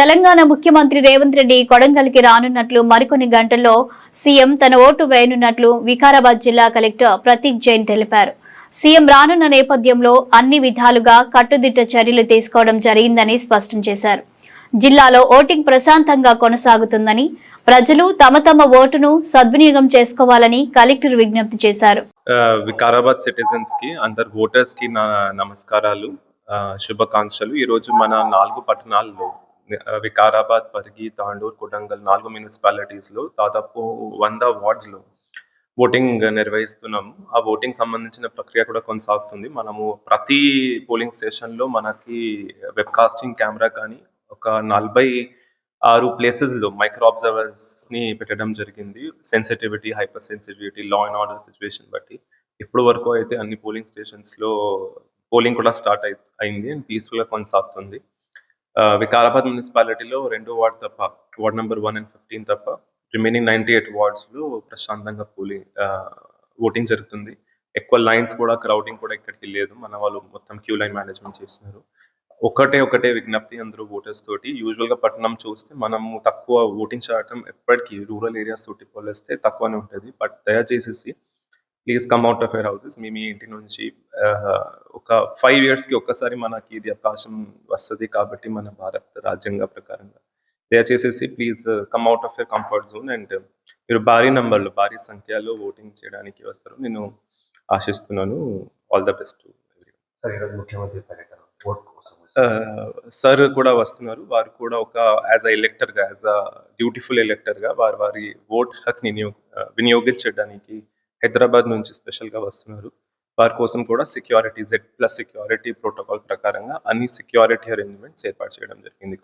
తెలంగాణ ముఖ్యమంత్రి రేవంత్ రెడ్డి కొడంగల్కి రానున్నట్లు మరికొన్ని గంటల్లో సీఎం తన ఓటు వేయనున్నట్లు వికారాబాద్ జిల్లా కలెక్టర్ ప్రతీక్ జైన్ తెలిపారు. సీఎం రానున్న నేపథ్యంలో అన్ని విధాలుగా కట్టుదిట్ట చర్యలు తీసుకోవడం జరిగిందని స్పష్టం చేశారు. జిల్లాలో ఓటింగ్ ప్రశాంతంగా కొనసాగుతుందని ప్రజలు తమ తమ ఓటును సద్వినియోగం చేసుకోవాలని కలెక్టర్ విజ్ఞప్తి చేశారు. వికారాబాద్ సిటిజన్స్కి అందరు ఓటర్స్కి నమస్కారాలు శుభాకాంక్షలు. ఈ రోజు మన నాలుగు పట్టణాల్లో వికారాబాద్ పరిగి తాండూర్ కొడంగల్ నాలుగు మున్సిపాలిటీస్లో దాదాపు వంద వార్డ్స్లో ఓటింగ్ నిర్వహిస్తున్నాము ఆ ఓటింగ్ సంబంధించిన ప్రక్రియ కూడా కొనసాగుతుంది. మనము ప్రతి పోలింగ్ స్టేషన్లో మనకి వెబ్ కాస్టింగ్ కెమెరా కానీ ఒక నలభై ఆరు ప్లేసెస్లో మైక్రో అబ్జర్వర్స్ని పెట్టడం జరిగింది. Sensitivity hyper sensitivity law and order situation బట్టి. ఇప్పుడు వరకు అయితే అన్ని పోలింగ్ స్టేషన్స్లో పోలింగ్ కూడా స్టార్ట్ అయి అయింది. అండ్ పీస్ఫుల్గా కొనసాగుతుంది. వికారాబాద్ మున్సిపాలిటీలో రెండో వార్డ్ తప్ప ward number one and fifteen తప్ప రిమైనింగ్ నైన్టీ ఎయిట్ వార్డ్స్లో ప్రశాంతంగా పోలింగ్ ఓటింగ్ జరుగుతుంది. ఎక్కువ లైన్స్ కూడా క్రౌడింగ్ కూడా ఇక్కడికి లేదు. మన వాళ్ళు మొత్తం క్యూ లైన్ మేనేజ్మెంట్ చేస్తున్నారు. ఒకటే ఒకటే విజ్ఞప్తి అందరూ ఓటర్స్ తోటి యూజువల్గా పట్టణం చూస్తే మనము తక్కువ ఓటింగ్ శాతం ఎప్పటికీ రూరల్ ఏరియాస్ తోటి పోలిస్తే తక్కువనే ఉంటుంది. But దయచేసేసి please come out of your houses. మీ మీ ఇంటి నుంచి ఒక ఫైవ్ ఇయర్స్కి ఒక్కసారి మనకి ఇది అవకాశం వస్తుంది కాబట్టి మన భారత రాజ్యాంగ ప్రకారంగా. దయచేసేసి please come out of your comfort zone and మీరు భారీ నంబర్లో భారీ సంఖ్యలో ఓటింగ్ చేయడానికి వస్తారు. నేను ఆశిస్తున్నాను ఆల్ ద బెస్ట్ సార్ ముఖ్యమంత్రి పర్యటన కూడా వస్తున్నారు. వారు కూడా ఒక యాజ్ అ ఎలెక్టర్గా యాజ్ అ డ్యూటిఫుల్ ఎలెక్టర్గా వారి వారి ఓట్ హక్ వినియోగ వినియోగించడానికి హైదరాబాద్ నుంచి స్పెషల్గా వస్తున్నారు. వారి కోసం కూడా security Z plus security protocol ప్రకారంగా అన్ని సెక్యూరిటీ అరేంజ్మెంట్స్ ఏర్పాటు చేయడం జరిగింది.